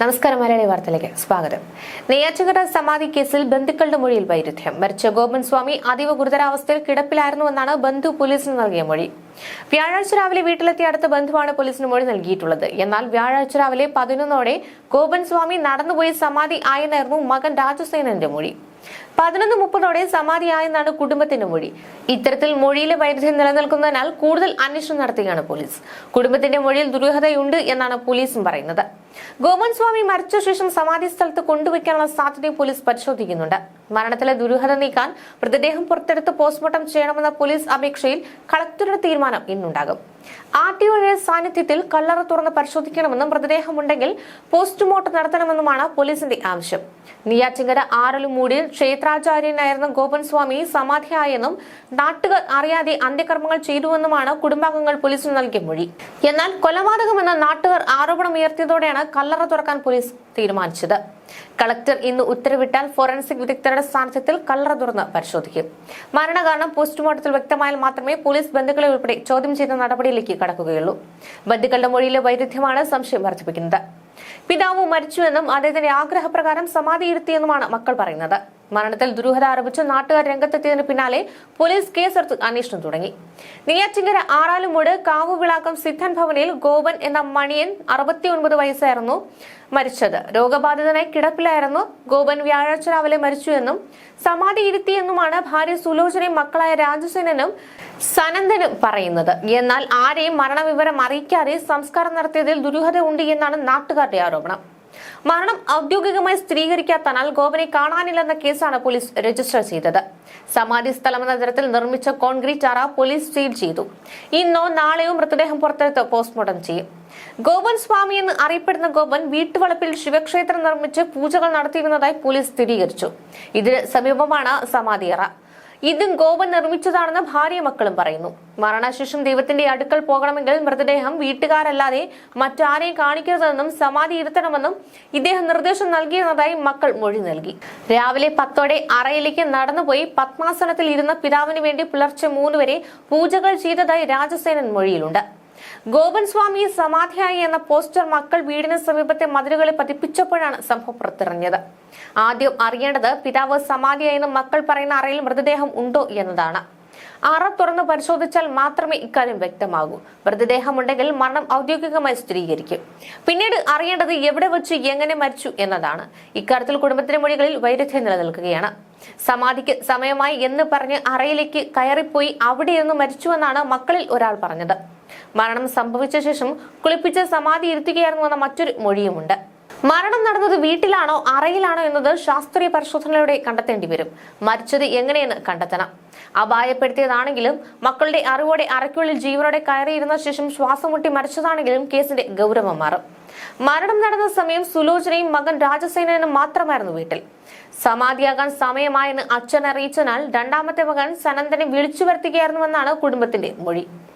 നമസ്കാരം മലയാളി വാർത്തയിലേക്ക് സ്വാഗതം. നെയ്യാറ്റുകര സമാധി കേസിൽ ബന്ധുക്കളുടെ മൊഴിയിൽ വൈരുദ്ധ്യം. മരിച്ച ഗോപൻ സ്വാമി അതീവ ഗുരുതരാവസ്ഥയിൽ കിടപ്പിലായിരുന്നുവെന്നാണ് ബന്ധു പോലീസിന് നൽകിയ മൊഴി. വ്യാഴാഴ്ച രാവിലെ വീട്ടിലെത്തിയ അടുത്ത ബന്ധുവാണ് പോലീസിന് മൊഴി നൽകിയിട്ടുള്ളത്. എന്നാൽ വ്യാഴാഴ്ച രാവിലെ പതിനൊന്നോടെ ഗോപൻ സ്വാമി നടന്നുപോയി സമാധി ആയെന്നായിരുന്നു മകൻ രാജസേനന്റെ മൊഴി. പതിനൊന്ന് മുപ്പതോടെ സമാധിയായെന്നാണ് കുടുംബത്തിന്റെ മൊഴി. ഇത്തരത്തിൽ മൊഴിയിലെ വൈരുദ്ധ്യം നിലനിൽക്കുന്നതിനാൽ കൂടുതൽ അന്വേഷണം നടത്തുകയാണ് പോലീസ്. കുടുംബത്തിന്റെ മൊഴിയിൽ ദുരൂഹതയുണ്ട് എന്നാണ് പോലീസും പറയുന്നത്. ഗോപൻ സ്വാമി മരിച്ച ശേഷം സമാധി സ്ഥലത്ത് കൊണ്ടുവയ്ക്കാനുള്ള സാധ്യതയും പോലീസ് പരിശോധിക്കുന്നുണ്ട്. മരണത്തിലെ ദുരൂഹത നീക്കാൻ മൃതദേഹം പുറത്തെടുത്ത് പോസ്റ്റ്മോർട്ടം ചെയ്യണമെന്ന പോലീസ് അപേക്ഷയിൽ കളക്ടറുടെ തീരുമാനം ഇന്നുണ്ടാകും. ആർ ടി ഒയുടെ സാന്നിധ്യത്തിൽ കല്ലറ തുറന്ന് പരിശോധിക്കണമെന്നും മൃതദേഹമുണ്ടെങ്കിൽ പോസ്റ്റ്മോർട്ടം നടത്തണമെന്നുമാണ് പോലീസിന്റെ ആവശ്യം. നെയ്യാറ്റിങ്കര ആറലുമൂടിൽ ക്ഷേത്രാചാര്യനായിരുന്ന ഗോപൻ സ്വാമി സമാധിയായെന്നും നാട്ടുകാർ അറിയാതെ അന്ത്യകർമ്മങ്ങൾ ചെയ്തുവെന്നുമാണ് കുടുംബാംഗങ്ങൾ പോലീസിന് നൽകിയ മൊഴി. എന്നാൽ കൊലപാതകമെന്ന നാട്ടുകാർ ആരോപണം ഉയർത്തിയതോടെയാണ് കല്ലറ തുറക്കാൻ പോലീസ് തീരുമാനിച്ചത്. കളക്ടർ ഇന്ന് ഉത്തരവിട്ടാൽ ഫോറൻസിക് വിദഗ്ധരുടെ സാന്നിധ്യത്തിൽ കല്ലറ തുറന്ന് പരിശോധിക്കും. മരണകാരണം പോസ്റ്റ്മോർട്ടത്തിൽ വ്യക്തമായാൽ മാത്രമേ പോലീസ് ബന്ധുക്കളെ ഉൾപ്പെടെ ചോദ്യം ചെയ്ത നടപടിയിലേക്ക് കടക്കുകയുള്ളൂ. ബന്ധുക്കളുടെ മൊഴിയിലെ വൈരുദ്ധ്യമാണ് സംശയം വർദ്ധിപ്പിക്കുന്നത്. പിതാവ് മരിച്ചുവെന്നും അദ്ദേഹത്തിന്റെ ആഗ്രഹപ്രകാരം സമാധിയിരുത്തിയെന്നുമാണ് മക്കൾ പറയുന്നത്. മരണത്തിൽ ദുരൂഹത ആരോപിച്ച് നാട്ടുകാർ രംഗത്തെത്തിയതിന് പിന്നാലെ പോലീസ് കേസെടുത്ത് അന്വേഷണം തുടങ്ങി. നെയ്യാറ്റിങ്കര ആറാലുമൂട് കാവുവിളാക്കം സിദ്ധൻ ഭവനിൽ ഗോപൻ എന്ന മണിയൻ അറുപത്തിയൊൻപത് വയസ്സായിരുന്നു മരിച്ചത്. രോഗബാധിതനായി കിടപ്പിലായിരുന്നു. ഗോപൻ വ്യാഴാഴ്ച രാവിലെ മരിച്ചു എന്നും സമാധി ഇരുത്തിയെന്നുമാണ് ഭാര്യ സുലോചനയും മക്കളായ രാജസേനനും സനന്ദനും പറയുന്നത്. എന്നാൽ ആരെയും മരണവിവരം അറിയിക്കാതെ സംസ്കാരം നടത്തിയതിൽ ദുരൂഹത ഉണ്ട് എന്നാണ് നാട്ടുകാരുടെ ആരോപണം. മരണം ഔദ്യോഗികമായി സ്ഥിരീകരിക്കാത്തനാൽ ഗോപനെ കാണാനില്ലെന്ന കേസാണ് പോലീസ് രജിസ്റ്റർ ചെയ്തത്. സമാധി സ്ഥലമെന്ന തരത്തിൽ നിർമ്മിച്ച കോൺക്രീറ്റ് അറ പോലീസ് സീൽ ചെയ്തു. ഇന്നോ നാളെയോ മൃതദേഹം പുറത്തെടുത്ത് പോസ്റ്റ്മോർട്ടം ചെയ്യും. ഗോപൻ സ്വാമി എന്ന് അറിയപ്പെടുന്ന ഗോപൻ വീട്ടുവളപ്പിൽ ശിവക്ഷേത്രം നിർമ്മിച്ച് പൂജകൾ നടത്തിയിരുന്നതായി പോലീസ് സ്ഥിരീകരിച്ചു. ഇതിന് സമീപമാണ് സമാധിയറ ഇതും ഗോപൻ നിർമ്മിച്ചതാണെന്ന് ഭാര്യ മക്കളും പറയുന്നു. മരണശേഷം ദൈവത്തിന്റെ അടുക്കൽ പോകണമെങ്കിൽ മൃതദേഹം വീട്ടുകാരല്ലാതെ മറ്റാരെയും കാണിക്കരുതെന്നും സമാധി ഇരുത്തണമെന്നും ഇദ്ദേഹം നിർദ്ദേശം നൽകിയിരുന്നതായി മക്കൾ മൊഴി നൽകി. രാവിലെ പത്തോടെ അറയിലേക്ക് നടന്നുപോയി പത്മാസനത്തിൽ ഇരുന്ന പിതാവിന് വേണ്ടി പുലർച്ചെ മൂന്ന് വരെ പൂജകൾ ചെയ്തതായി രാജസേനൻ മൊഴിയിലുണ്ട്. ഗോപൻ സ്വാമി സമാധിയായി എന്ന പോസ്റ്റർ മക്കൾ വീടിന് സമീപത്തെ മതിലുകളിൽ പതിപ്പിച്ചപ്പോഴാണ് സംഭവം പുറത്തിറങ്ങിയത്. ആദ്യം അറിയേണ്ടത് പിതാവ് സമാധിയായെന്ന് മക്കൾ പറയുന്ന അറയിൽ മൃതദേഹം ഉണ്ടോ എന്നതാണ്. അറ തുറന്ന് പരിശോധിച്ചാൽ മാത്രമേ ഇക്കാര്യം വ്യക്തമാകൂ. മൃതദേഹമുണ്ടെങ്കിൽ മരണം ഔദ്യോഗികമായി സ്ഥിരീകരിക്കും. പിന്നീട് അറിയേണ്ടത് എവിടെ വെച്ച് എങ്ങനെ മരിച്ചു എന്നതാണ്. ഇക്കാര്യത്തിൽ കുടുംബത്തിന്റെ മൊഴികളിൽ വൈരുദ്ധ്യം നിലനിൽക്കുകയാണ്. സമാധിക്ക് സമയമായി എന്ന് പറഞ്ഞ് അറയിലേക്ക് കയറിപ്പോയി അവിടെയൊന്ന് മരിച്ചുവെന്നാണ് മക്കളിൽ ഒരാൾ പറഞ്ഞത്. മരണം സംഭവിച്ച ശേഷം കുളിപ്പിച്ച് സമാധി ഇരുത്തുകയായിരുന്നു എന്ന മറ്റൊരു മൊഴിയുമുണ്ട്. മരണം നടന്നത് വീട്ടിലാണോ അറയിലാണോ എന്നത് ശാസ്ത്രീയ പരിശോധനയിലൂടെ കണ്ടെത്തേണ്ടി വരും. മരിച്ചത് എങ്ങനെയെന്ന് കണ്ടെത്തണം. അപായപ്പെടുത്തിയതാണെങ്കിലും മക്കളുടെ അറിവോടെ അറയ്ക്കുള്ളിൽ ജീവനോടെ കയറിയിരുന്ന ശേഷം ശ്വാസം മുട്ടി മരിച്ചതാണെങ്കിലും കേസിന്റെ ഗൗരവം മാറും. മരണം നടന്ന സമയം സുലോചനയും മകൻ രാജസേനനും മാത്രമായിരുന്നു വീട്ടിൽ. സമാധിയാകാൻ സമയമായെന്ന് അച്ഛൻ അറിയിച്ചതിനാൽ രണ്ടാമത്തെ മകൻ സനന്ദനെ വിളിച്ചു വരുത്തുകയായിരുന്നുവെന്നാണ് കുടുംബത്തിന്റെ മൊഴി.